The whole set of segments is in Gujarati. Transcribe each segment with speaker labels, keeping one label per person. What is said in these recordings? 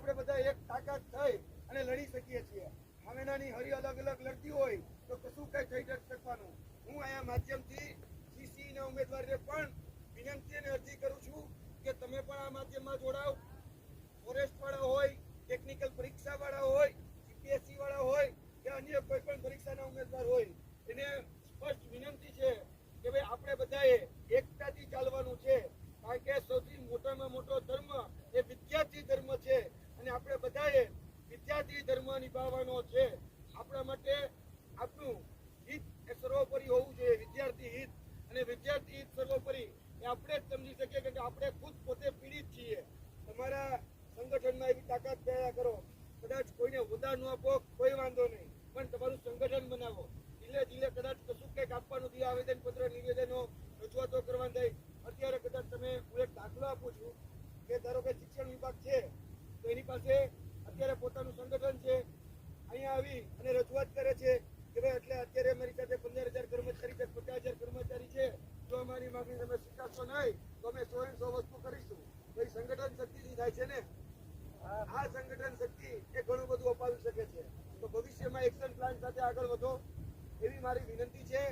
Speaker 1: આપણે બધા એક તાકાત થઈ અને લડી શકીએ છીએ. સામેનાની હરી અલગ અલગ લડતી હોય તો કશું કઈ થઈ નથી શકવાનું. હું અહીંયા માધ્યમથી સીસીના ઉમેદવારને પણ વિનંતી અને અરજી કરું છું કે તમે પણ આ માધ્યમમાં જોડાઓ ફોરેસ્ટ વાળા હોય ટેકનિકલ પરીક્ષા વાળા હોય જીપીએસસી વાળા હોય કે અન્ય કોઈ પણ પરીક્ષાના ઉમેદવાર હોય, એને સ્પષ્ટ વિનંતી છે કે ભાઈ આપણે બધાએ એકતાથી ચાલવાનું છે. કારણ કે સૌથી મોટામાં મોટો ધર્મ એ વિદ્યાર્થી ધર્મ આપણે બધાએ વિદ્યાર્થી ધર્મ નિભાવવાનો છે. આપણા માટે આપણું હિત એ સર્વોપરી હોવું જોઈએ, વિદ્યાર્થી હિત. અને વિદ્યાર્થી હિત સર્વોપરી એ આપણે જ સમજી શકીએ કે આપણે ખુદ પોતે પીડિત છીએ. તમારા સંગઠનમાં એવી તાકાત પેદા કરો. કદાચ કોઈને હોદ્દા ન આપો, કોઈ વાંધો નહીં. પણ તમારું સંગઠન બનાવો. જિલ્લે જિલ્લે કદાચ કશું કંઈક આપવાનું આવેદનપત્ર આવેદન પત્ર નિવેદનો રજૂઆતો કરવાની થઈ અત્યારે કદાચ તમે હું એક દાખલો આપું છું કે ધારો કે શિક્ષણ વિભાગ છે તો એની પાસે અત્યારે પોતાનું સંગઠન છે અહીંયા આવી અને રજૂઆત કરે છે કે ભાઈ એટલે અત્યારે અમારી સાથે પંદર હજાર કર્મચારી છે, પચાસ હજાર કર્મચારી છે. જો અમારી માંગણી તમે સ્વીકારશો નહીં, તો અમે સો સો વસ્તુ કરીશું. ભાઈ સંગઠન શક્તિથી થાય છે ને? આ સંગઠન શક્તિ એ ઘણું બધું અપાવી શકે છે. તો ભવિષ્યમાં એક્શન પ્લાન સાથે આગળ વધો. એવી મારી વિનંતી છે.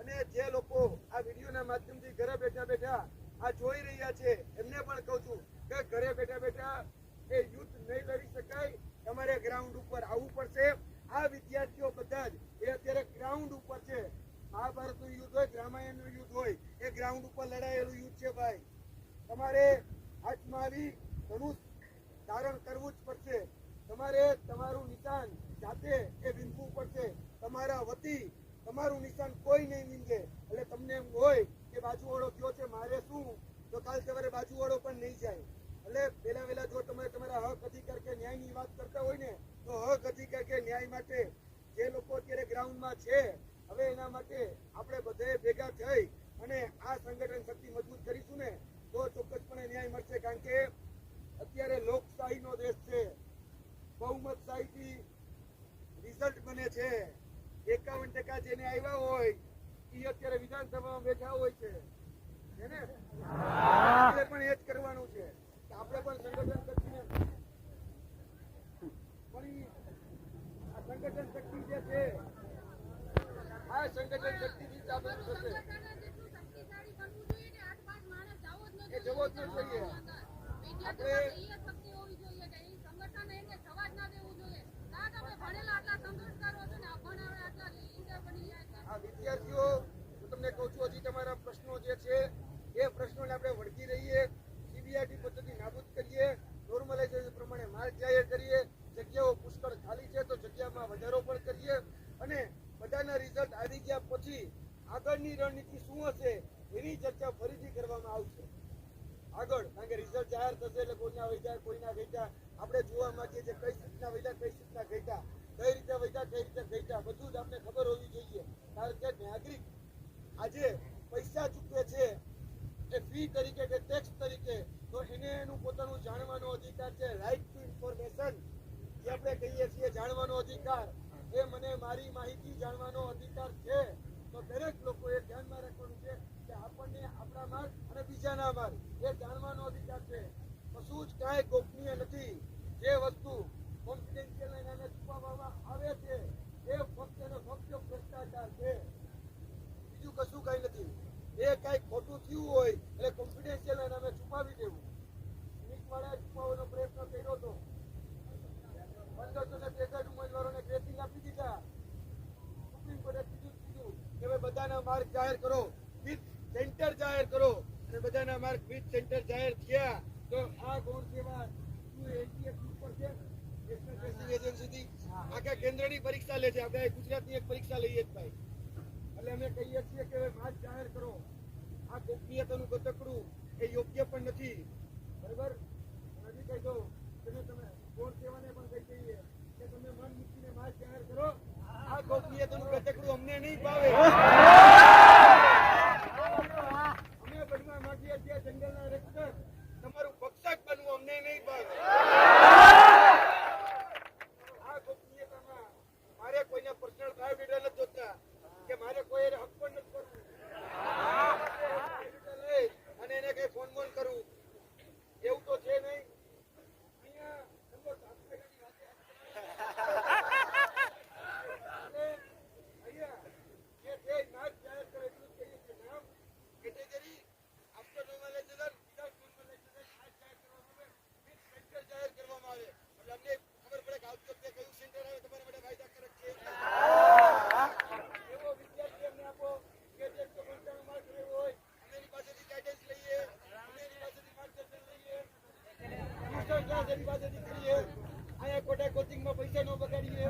Speaker 1: અને જે લોકો આ વિડીયોના માધ્યમથી ઘરે બેઠા બેઠા આ જોઈ રહ્યા છે, એમને પણ કહું છું કે ઘરે બેઠા બેઠા એ યુદ્ધ નહીં લડી શકાય. તમારે ગ્રાઉન્ડ ઉપર આવવું પડશે. આ વિદ્યાર્થીઓ બધા જ, એ અત્યારે ગ્રાઉન્ડ ઉપર છે. મહાભારતનું યુદ્ધ હોય, રામાયણનું યુદ્ધ હોય, એ ગ્રાઉન્ડ ઉપર લડાયેલું યુદ્ધ છે ભાઈ. તમારે હાથમાં આવી ધનુષ ધારણ કરવું જ પડશે. તમારે તમારું નિશાન જાતે એ વિંધવું પડશે. તમારા વતી તમારું નિશાન કોઈ નહીં વિંધે એટલે તમને એમ હોય કે બાજુવાળો કયો છે, મારે શું? તો કાલ સવારે બાજુવાળો પણ નહીં જાય. એટલે પહેલા વહેલા જો તમે તમારા હક અધિકાર કે ન્યાયની વાત કરતા હોય ને તો હક અધિકાર કે ન્યાય માટે જે લોકો અત્યારે ગ્રાઉન્ડમાં છે હવે એના માટે આપણે બધાએ ભેગા થઈ અને આ સંગઠન શક્તિ મજબૂત કરીશું ને તો ચોક્કસપણે ન્યાય મળશે કારણ કે અત્યારે લોકશાહીનો દેશ છે. બહુમતશાહીથી રિઝલ્ટ બને છે. એકાવન ટકા જેને આવ્યા હોય એ અત્યારે વિધાનસભામાં બેઠા હોય છે. ને? પણ એ જ કરવાનું છે. આપણે પણ સંગઠન શક્તિને પણ ઈ આ સંગઠન શક્તિ જે છે આ સંગઠન શક્તિથી ચાલુ થશે એ જવો જ ન જોઈએ આ વિદ્યાર્થીઓ હું તમને કહું છું હજી તમારા પ્રશ્નો જે છે એ પ્રશ્નોને આપણે વળગી રહીએ. સીબીઆઈટી પદ્ધતિ નાબૂદ કરીએ. નોર્મલાઇઝેશન પ્રમાણે માર્ગ જાહેર કરીએ જગ્યાઓ પુષ્કળ ખાલી છે તો જગ્યામાં વધારો પણ કરીએ અને બધાના આવી ગયા પછી આગળની રણનીતિ શું હશે એની ચર્ચા ફરીથી કરવામાં આવશે. આગળ, કારણ કે રિઝલ્ટ જાહેર થશે એટલે કોઈના વૈધા કોઈના ગઈતા આપણે જોવા માંગીએ છીએ કઈ સીટના વૈધા કઈ સીટના ગઈતા કઈ રીતે વૈધા કઈ રીતે ગઈતા બધું જ આપણે ખબર હોવી જોઈએ. કારણ કે નાગરિક આજે પૈસા ચૂકવે છે એ ફી તરીકે કે ટેક્સ તરીકે, તો એને એનું પોતાનું જાણવાનો અધિકાર છે. રાઈટ ટુ ઇન્ફોર્મેશન જે આપણે કહીએ છીએ જાણવાનો અધિકાર. મારી માહિતી જાણવાનો અધિકાર છે, તો દરેક લોકોએ ધ્યાનમાં રાખવાનું છે કે આપણને આપણા માર્ગ અને બીજાના માર્ગ, એ જાણવાનો અધિકાર છે. કશું જ કાંઈ ગોપનીય નથી. જે વસ્તુ કોન્ફિડેન્શિયલ નામે છુપાવવામાં આવે છે, એ ફક્ત અને ફક્ત ભ્રષ્ટાચાર છે. બીજું કશું કઈ નથી. એ કાંઈ ખોટું થયું હોય, એટલે કોન્ફિડેન્શિયલ નામે બધાના માર્ગ જાહેર કરો. વિથ સેન્ટર જાહેર કરો. અને બધાના માર્ગ વિથ સેન્ટર જાહેર થયા તો આ ગોળ સેવા આખા કેન્દ્રની પરીક્ષા લે છે. આપણે ગુજરાતની એક પરીક્ષા લઈએ જ ભાઈ. એટલે અમે કહીએ છીએ કે માર્ક જાહેર કરો. આ ગોપનીયતાનું ગતકડું એ યોગ્ય પણ નથી બરાબર હજી કહી દઉં તમે તમે ગૌણ સેવાને પણ કહી દઈએ કે તમે મન મૂકીને માર્ક જાહેર કરો આ ગોપનીયતાનું ગતકડું અમને નહીં ભાવે અમે બનવા માંગીએ છીએ જંગલના રક્ષક તમારું ભક્ષક બનવું અમને નહીં ભાવે આ ગોપનીયતામાં મારે કોઈને પર્સનલ ફાઈવ ડેટા નથી જોતા કે મારે કોઈ એને હક પણ નથી કરવું લઈ અને એને કઈ ફોન બોન કરવું એવું તો છે નહીં પાસેથી પાસેથી કરીએ અહીંયા કોટા કોચિંગમાં પૈસા ન બગાડીએ.